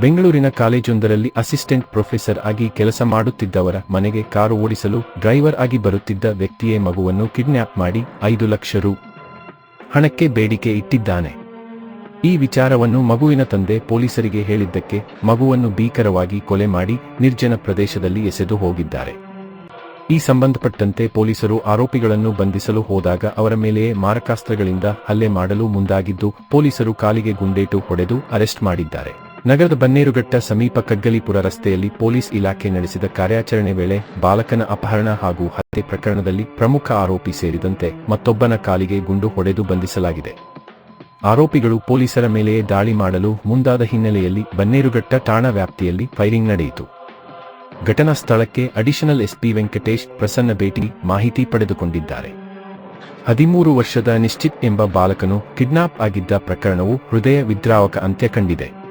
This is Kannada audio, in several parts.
ಬೆಂಗಳೂರಿನ ಕಾಲೇಜೊಂದರಲ್ಲಿ ಅಸಿಸ್ಟೆಂಟ್ ಪ್ರೊಫೆಸರ್ ಆಗಿ ಕೆಲಸ ಮಾಡುತ್ತಿದ್ದವರ ಮನೆಗೆ ಕಾರು ಓಡಿಸಲು ಡ್ರೈವರ್ ಆಗಿ ಬರುತ್ತಿದ್ದ ವ್ಯಕ್ತಿಯೇ ಮಗುವನ್ನು ಕಿಡ್ನ್ಯಾಪ್ ಮಾಡಿ ಐದು ಲಕ್ಷ ರು ಹಣಕ್ಕೆ ಬೇಡಿಕೆ ಇಟ್ಟಿದ್ದಾನೆ. ಈ ವಿಚಾರವನ್ನು ಮಗುವಿನ ತಂದೆ ಪೊಲೀಸರಿಗೆ ಹೇಳಿದ್ದಕ್ಕೆ ಮಗುವನ್ನು ಭೀಕರವಾಗಿ ಕೊಲೆ ಮಾಡಿ ನಿರ್ಜನ ಪ್ರದೇಶದಲ್ಲಿ ಎಸೆದು ಹೋಗಿದ್ದಾರೆ. ಈ ಸಂಬಂಧಪಟ್ಟಂತೆ ಪೊಲೀಸರು ಆರೋಪಿಗಳನ್ನು ಬಂಧಿಸಲು ಹೋದಾಗ ಅವರ ಮೇಲೆಯೇ ಮಾರಕಾಸ್ತ್ರಗಳಿಂದ ಹಲ್ಲೆ ಮಾಡಲು ಮುಂದಾಗಿದ್ದು ಪೊಲೀಸರು ಕಾಲಿಗೆ ಗುಂಡೇಟು ಹೊಡೆದು ಅರೆಸ್ಟ್ ಮಾಡಿದ್ದಾರೆ. ನಗರದ ಬನ್ನೇರುಘಟ್ಟ ಸಮೀಪ ಕಗ್ಗಲಿಪುರ ರಸ್ತೆಯಲ್ಲಿ ಪೊಲೀಸ್ ಇಲಾಖೆ ನಡೆಸಿದ ಕಾರ್ಯಾಚರಣೆ ವೇಳೆ ಬಾಲಕನ ಅಪಹರಣ ಹಾಗೂ ಹತ್ಯೆ ಪ್ರಕರಣದಲ್ಲಿ ಪ್ರಮುಖ ಆರೋಪಿ ಸೇರಿದಂತೆ ಮತ್ತೊಬ್ಬನ ಕಾಲಿಗೆ ಗುಂಡು ಹೊಡೆದು ಬಂಧಿಸಲಾಗಿದೆ. ಆರೋಪಿಗಳು ಪೊಲೀಸರ ಮೇಲೆಯೇ ದಾಳಿ ಮಾಡಲು ಮುಂದಾದ ಹಿನ್ನೆಲೆಯಲ್ಲಿ ಬನ್ನೇರುಘಟ್ಟ ಠಾಣಾ ವ್ಯಾಪ್ತಿಯಲ್ಲಿ ಫೈರಿಂಗ್ ನಡೆಯಿತು. ಘಟನಾ ಸ್ಥಳಕ್ಕೆ ಅಡಿಷನಲ್ ಎಸ್ಪಿ ವೆಂಕಟೇಶ್ ಪ್ರಸನ್ನ ಭೇಟಿ ಮಾಹಿತಿ ಪಡೆದುಕೊಂಡಿದ್ದಾರೆ. ಹದಿಮೂರು ವರ್ಷದ ನಿಶ್ಚಿತ್ ಎಂಬ ಬಾಲಕನು ಕಿಡ್ನಾಪ್ ಆಗಿದ್ದ ಪ್ರಕರಣವು ಹೃದಯ ವಿದ್ರಾವಕ ಅಂತ್ಯ ಕಂಡಿದೆ.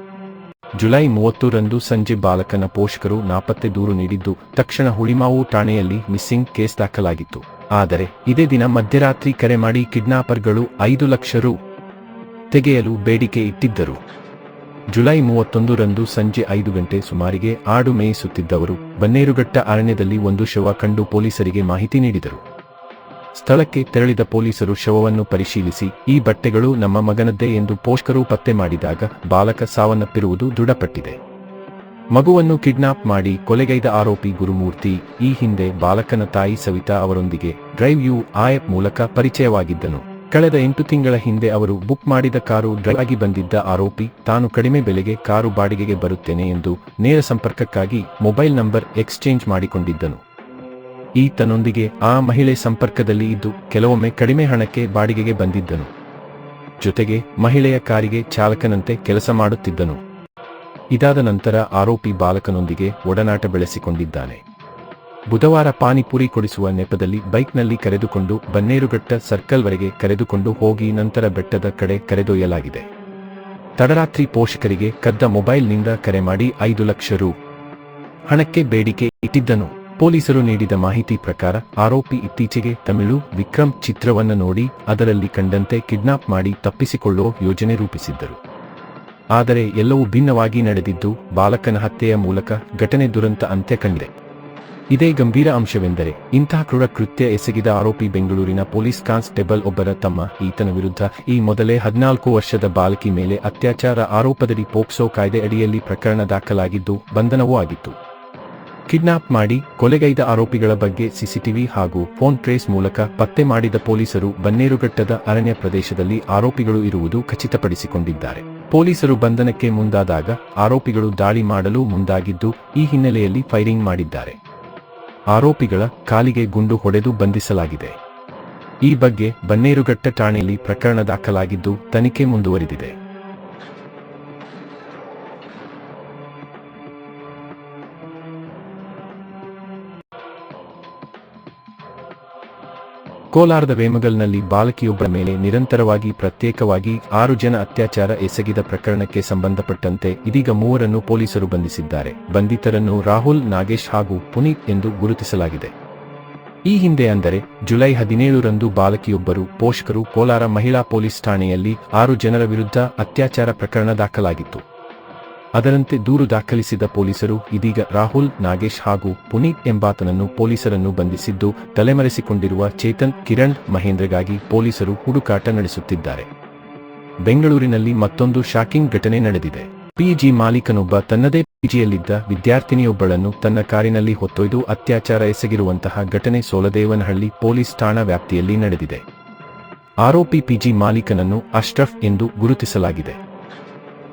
ಜುಲೈ ಮೂವತ್ತರಂದು ಸಂಜೆ ಬಾಲಕನ ಪೋಷಕರು ನಾಪತ್ತೆ ದೂರು ನೀಡಿದ್ದು, ತಕ್ಷಣ ಹುಳಿಮಾವು ಠಾಣೆಯಲ್ಲಿ ಮಿಸ್ಸಿಂಗ್ ಕೇಸ್ ದಾಖಲಾಗಿತ್ತು. ಆದರೆ, ಇದೇ ದಿನ ಮಧ್ಯರಾತ್ರಿ ಕರೆ ಮಾಡಿ ಕಿಡ್ನಾಪರ್ಗಳು ಐದು ಲಕ್ಷ ರು ತೆಗೆಯಲು ಬೇಡಿಕೆ ಇಟ್ಟಿದ್ದರು. ಜುಲೈ ಮೂವತ್ತೊಂದರಂದು ಸಂಜೆ ಐದು ಗಂಟೆ ಸುಮಾರಿಗೆ ಆಡು ಮೇಯಿಸುತ್ತಿದ್ದವರು, ಬನ್ನೇರುಘಟ್ಟ ಅರಣ್ಯದಲ್ಲಿ ಒಂದು ಶವ ಕಂಡು ಪೊಲೀಸರಿಗೆ ಮಾಹಿತಿ ನೀಡಿದರು. ಸ್ಥಳಕ್ಕೆ ತೆರಳಿದ ಪೊಲೀಸರು ಶವವನ್ನು ಪರಿಶೀಲಿಸಿ, ಈ ಬಟ್ಟೆಗಳು ನಮ್ಮ ಮಗನದ್ದೇ ಎಂದು ಪೋಷಕರು ಪತ್ತೆ ಮಾಡಿದಾಗ ಬಾಲಕ ಸಾವನ್ನಪ್ಪಿರುವುದು ದೃಢಪಟ್ಟಿದೆ. ಮಗುವನ್ನು ಕಿಡ್ನಾಪ್ ಮಾಡಿ ಕೊಲೆಗೈದ ಆರೋಪಿ ಗುರುಮೂರ್ತಿ, ಈ ಹಿಂದೆ ಬಾಲಕನ ತಾಯಿ ಸವಿತಾ ಅವರೊಂದಿಗೆ ಡ್ರೈವ್ ಯು ಆಯಪ್ ಮೂಲಕ ಪರಿಚಯವಾಗಿದ್ದನು. ಕಳೆದ ಎಂಟು ತಿಂಗಳ ಹಿಂದೆ ಅವರು ಬುಕ್ ಮಾಡಿದ ಕಾರು ಡ್ರೈವ್ ಆಗಿ ಬಂದಿದ್ದ ಆರೋಪಿ, ತಾನು ಕಡಿಮೆ ಬೆಲೆಗೆ ಕಾರು ಬಾಡಿಗೆಗೆ ಬರುತ್ತೇನೆ ಎಂದು ನೇರ ಸಂಪರ್ಕಕ್ಕಾಗಿ ಮೊಬೈಲ್ ನಂಬರ್ ಎಕ್ಸ್ಚೇಂಜ್ ಮಾಡಿಕೊಂಡಿದ್ದನು. ಈತನೊಂದಿಗೆ ಆ ಮಹಿಳೆ ಸಂಪರ್ಕದಲ್ಲಿ ಇದ್ದು ಕೆಲವೊಮ್ಮೆ ಕಡಿಮೆ ಹಣಕ್ಕೆ ಬಾಡಿಗೆಗೆ ಬಂದಿದ್ದನು. ಜೊತೆಗೆ ಮಹಿಳೆಯ ಕಾರಿಗೆ ಚಾಲಕನಂತೆ ಕೆಲಸ ಮಾಡುತ್ತಿದ್ದನು. ಇದಾದ ನಂತರ ಆರೋಪಿ ಬಾಲಕನೊಂದಿಗೆ ಒಡನಾಟ ಬೆಳೆಸಿಕೊಂಡಿದ್ದಾನೆ. ಬುಧವಾರ ಪಾನಿಪುರಿ ಕೊಡಿಸುವ ನೆಪದಲ್ಲಿ ಬೈಕ್ನಲ್ಲಿ ಕರೆದುಕೊಂಡು ಬನ್ನೇರುಘಟ್ಟ ಸರ್ಕಲ್ವರೆಗೆ ಕರೆದುಕೊಂಡು ಹೋಗಿ ನಂತರ ಬೆಟ್ಟದ ಕಡೆ ಕರೆದೊಯ್ಯಲಾಗಿದೆ. ತಡರಾತ್ರಿ ಪೋಷಕರಿಗೆ ಕದ್ದ ಮೊಬೈಲ್ನಿಂದ ಕರೆ ಮಾಡಿ ಐದು ಲಕ್ಷ ರು. ಹಣಕ್ಕೆ ಬೇಡಿಕೆ ಇಟ್ಟಿದ್ದನು. ಪೊಲೀಸರು ನೀಡಿದ ಮಾಹಿತಿ ಪ್ರಕಾರ ಆರೋಪಿ ಇತ್ತೀಚೆಗೆ ತಮಿಳು ವಿಕ್ರಮ್ ಚಿತ್ರವನ್ನು ನೋಡಿ ಅದರಲ್ಲಿ ಕಂಡಂತೆ ಕಿಡ್ನಾಪ್ ಮಾಡಿ ತಪ್ಪಿಸಿಕೊಳ್ಳುವ ಯೋಜನೆ ರೂಪಿಸಿದ್ದರು. ಆದರೆ ಎಲ್ಲವೂ ಭಿನ್ನವಾಗಿ ನಡೆದಿದ್ದು ಬಾಲಕನ ಹತ್ಯೆಯ ಮೂಲಕ ಘಟನೆ ದುರಂತ ಅಂತ್ಯ ಕಂಡಿದೆ. ಇದೇ ಗಂಭೀರ ಅಂಶವೆಂದರೆ ಇಂತಹ ಕ್ರೂರ ಕೃತ್ಯ ಎಸಗಿದ ಆರೋಪಿ ಬೆಂಗಳೂರಿನ ಪೊಲೀಸ್ ಕಾನ್ಸ್ಟೇಬಲ್ ಒಬ್ಬರ ತಮ್ಮ ಈತನ ವಿರುದ್ಧ ಈ ಮೊದಲೇ ಹದಿನಾಲ್ಕು ವರ್ಷದ ಬಾಲಕಿ ಮೇಲೆ ಅತ್ಯಾಚಾರ ಆರೋಪದಡಿ ಪೋಕ್ಸೋ ಕಾಯ್ದೆ ಅಡಿಯಲ್ಲಿ ಪ್ರಕರಣ ದಾಖಲಾಗಿದ್ದು ಬಂಧನವೂ ಆಗಿತ್ತು. ಕಿಡ್ನಾಪ್ ಮಾಡಿ ಕೊಲೆಗೈದ ಆರೋಪಿಗಳ ಬಗ್ಗೆ ಸಿಸಿಟಿವಿ ಹಾಗೂ ಫೋನ್ ಟ್ರೇಸ್ ಮೂಲಕ ಪತ್ತೆ ಮಾಡಿದ ಪೊಲೀಸರು ಬನ್ನೇರುಘಟ್ಟದ ಅರಣ್ಯ ಪ್ರದೇಶದಲ್ಲಿ ಆರೋಪಿಗಳು ಇರುವುದು ಖಚಿತಪಡಿಸಿಕೊಂಡಿದ್ದಾರೆ. ಪೊಲೀಸರು ಬಂಧನಕ್ಕೆ ಮುಂದಾದಾಗ ಆರೋಪಿಗಳು ದಾಳಿ ಮಾಡಲು ಮುಂದಾಗಿದ್ದು ಈ ಹಿನ್ನೆಲೆಯಲ್ಲಿ ಫೈರಿಂಗ್ ಮಾಡಿದ್ದಾರೆ. ಆರೋಪಿಗಳ ಕಾಲಿಗೆ ಗುಂಡು ಹೊಡೆದು ಬಂಧಿಸಲಾಗಿದೆ. ಈ ಬಗ್ಗೆ ಬನ್ನೇರುಘಟ್ಟ ಠಾಣೆಯಲ್ಲಿ ಪ್ರಕರಣ ದಾಖಲಾಗಿದ್ದು ತನಿಖೆ ಮುಂದುವರಿದಿದೆ. ಕೋಲಾರದ ವೇಮಗಲ್ನಲ್ಲಿ ಬಾಲಕಿಯೊಬ್ಬರ ಮೇಲೆ ನಿರಂತರವಾಗಿ ಪ್ರತ್ಯೇಕವಾಗಿ ಆರು ಜನ ಅತ್ಯಾಚಾರ ಎಸಗಿದ ಪ್ರಕರಣಕ್ಕೆ ಸಂಬಂಧಪಟ್ಟಂತೆ ಇದೀಗ ಮೂವರನ್ನು ಪೊಲೀಸರು ಬಂಧಿಸಿದ್ದಾರೆ. ಬಂಧಿತರನ್ನು ರಾಹುಲ್, ನಾಗೇಶ್ ಹಾಗೂ ಪುನೀತ್ ಎಂದು ಗುರುತಿಸಲಾಗಿದೆ. ಈ ಹಿಂದೆ ಅಂದರೆ ಜುಲೈ ಹದಿನೇಳರಂದು ಬಾಲಕಿಯೊಬ್ಬರು, ಪೋಷಕರು ಕೋಲಾರ ಮಹಿಳಾ ಪೊಲೀಸ್ ಠಾಣೆಯಲ್ಲಿ ಆರು ಜನರ ವಿರುದ್ಧ ಅತ್ಯಾಚಾರ ಪ್ರಕರಣ ದಾಖಲಾಗಿತ್ತು. ಅದರಂತೆ ದೂರು ದಾಖಲಿಸಿದ ಪೊಲೀಸರು ಇದೀಗ ರಾಹುಲ್, ನಾಗೇಶ್ ಹಾಗೂ ಪುನೀತ್ ಎಂಬಾತನನ್ನು ಪೊಲೀಸರನ್ನು ಬಂಧಿಸಿದ್ದು, ತಲೆಮರೆಸಿಕೊಂಡಿರುವ ಚೇತನ್, ಕಿರಣ್ ಮಹೇಂದ್ರಗಾಗಿ ಪೊಲೀಸರು ಹುಡುಕಾಟ ನಡೆಸುತ್ತಿದ್ದಾರೆ. ಬೆಂಗಳೂರಿನಲ್ಲಿ ಮತ್ತೊಂದು ಶಾಕಿಂಗ್ ಘಟನೆ ನಡೆದಿದೆ. ಪಿಜಿ ಮಾಲೀಕನೊಬ್ಬ ತನ್ನದೇ ಪಿಜಿಯಲ್ಲಿದ್ದ ವಿದ್ಯಾರ್ಥಿನಿಯೊಬ್ಬಳನ್ನು ತನ್ನ ಕಾರಿನಲ್ಲಿ ಹೊತ್ತೊಯ್ದು ಅತ್ಯಾಚಾರ ಎಸಗಿರುವಂತಹ ಘಟನೆ ಸೋಲದೇವನಹಳ್ಳಿ ಪೊಲೀಸ್ ಠಾಣಾ ವ್ಯಾಪ್ತಿಯಲ್ಲಿ ನಡೆದಿದೆ. ಆರೋಪಿ ಪಿಜಿ ಮಾಲೀಕನನ್ನು ಅಶ್ರಫ್ ಎಂದು ಗುರುತಿಸಲಾಗಿದೆ.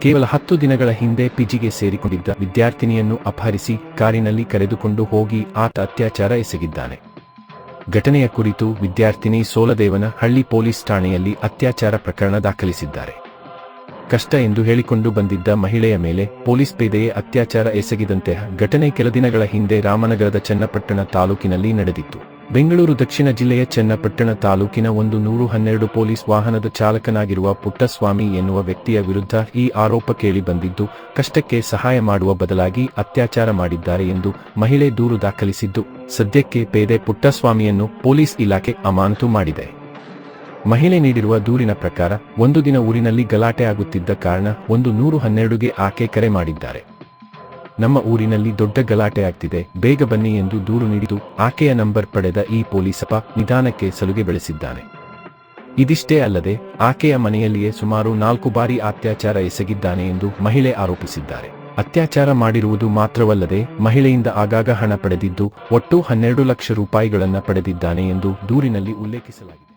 ಕೇವಲ ಹತ್ತು ದಿನಗಳ ಹಿಂದೆ ಪಿಜಿಗೆ ಸೇರಿಕೊಂಡಿದ್ದ ವಿದ್ಯಾರ್ಥಿನಿಯನ್ನು ಅಪಹರಿಸಿ ಕಾರಿನಲ್ಲಿ ಕರೆದುಕೊಂಡು ಹೋಗಿ ಆತ ಅತ್ಯಾಚಾರ ಎಸಗಿದ್ದಾನೆ. ಘಟನೆಯ ಕುರಿತು ವಿದ್ಯಾರ್ಥಿನಿ ಸೋಲದೇವನ ಹಳ್ಳಿ ಪೊಲೀಸ್ ಠಾಣೆಯಲ್ಲಿ ಅತ್ಯಾಚಾರ ಪ್ರಕರಣ ದಾಖಲಿಸಿದ್ದಾರೆ. ಕಷ್ಟ ಎಂದು ಹೇಳಿಕೊಂಡು ಬಂದಿದ್ದ ಮಹಿಳೆಯ ಮೇಲೆ ಪೊಲೀಸ್ ಪೇದೆಯೇ ಅತ್ಯಾಚಾರ ಎಸಗಿದಂತೆ ಘಟನೆ ಕೆಲ ದಿನಗಳ ಹಿಂದೆ ರಾಮನಗರದ ಚನ್ನಪಟ್ಟಣ ತಾಲೂಕಿನಲ್ಲಿ ನಡೆದಿತ್ತು. ಬೆಂಗಳೂರು ದಕ್ಷಿಣ ಜಿಲ್ಲೆಯ ಚನ್ನಪಟ್ಟಣ ತಾಲೂಕಿನ ಒಂದು ನೂರು ಹನ್ನೆರಡು ಪೊಲೀಸ್ ವಾಹನದ ಚಾಲಕನಾಗಿರುವ ಪುಟ್ಟಸ್ವಾಮಿ ಎನ್ನುವ ವ್ಯಕ್ತಿಯ ವಿರುದ್ಧ ಈ ಆರೋಪ ಕೇಳಿ ಬಂದಿದ್ದು, ಕಷ್ಟಕ್ಕೆ ಸಹಾಯ ಮಾಡುವ ಬದಲಾಗಿ ಅತ್ಯಾಚಾರ ಮಾಡಿದ್ದಾರೆ ಎಂದು ಮಹಿಳೆ ದೂರು ದಾಖಲಿಸಿದ್ದು, ಸದ್ಯಕ್ಕೆ ಪೇದೆ ಪುಟ್ಟಸ್ವಾಮಿಯನ್ನು ಪೊಲೀಸ್ ಇಲಾಖೆ ಅಮಾನತು ಮಾಡಿದೆ. ಮಹಿಳೆ ನೀಡಿರುವ ದೂರಿನ ಪ್ರಕಾರ, ಒಂದು ದಿನ ಊರಿನಲ್ಲಿ ಗಲಾಟೆ ಆಗುತ್ತಿದ್ದ ಕಾರಣ ಒಂದು ನೂರು ಹನ್ನೆರಡುಗೆ ಆಕೆ ಕರೆ ಮಾಡಿದ್ದಾರೆ. ನಮ್ಮ ಊರಿನಲ್ಲಿ ದೊಡ್ಡ ಗಲಾಟೆ ಆಗ್ತಿದೆ. ಬೇಗ ಬನ್ನಿ ಎಂದು ದೂರು ನೀಡಿದು ಆಕೆಯ ನಂಬರ್ ಪಡೆದ ಈ ಪೊಲೀಸಪ್ಪ ನಿಧಾನಕ್ಕೆ ಸಲುಗೆ ಬೆಳೆಸಿದ್ದಾನೆ. ಇದಿಷ್ಟೇ ಅಲ್ಲದೆ ಆಕೆಯ ಮನೆಯಲ್ಲಿಯೇ ಸುಮಾರು ನಾಲ್ಕು ಬಾರಿ ಅತ್ಯಾಚಾರ ಎಸಗಿದ್ದಾನೆ ಎಂದು ಮಹಿಳೆ ಆರೋಪಿಸಿದ್ದಾರೆ. ಅತ್ಯಾಚಾರ ಮಾಡಿರುವುದು ಮಾತ್ರವಲ್ಲದೆ ಮಹಿಳೆಯಿಂದ ಆಗಾಗ ಹಣ ಪಡೆದಿದ್ದು ಒಟ್ಟು ಹನ್ನೆರಡು ಲಕ್ಷ ರೂಪಾಯಿಗಳನ್ನು ಪಡೆದಿದ್ದಾನೆ ಎಂದು ದೂರಿನಲ್ಲಿ ಉಲ್ಲೇಖಿಸಲಾಗಿದೆ.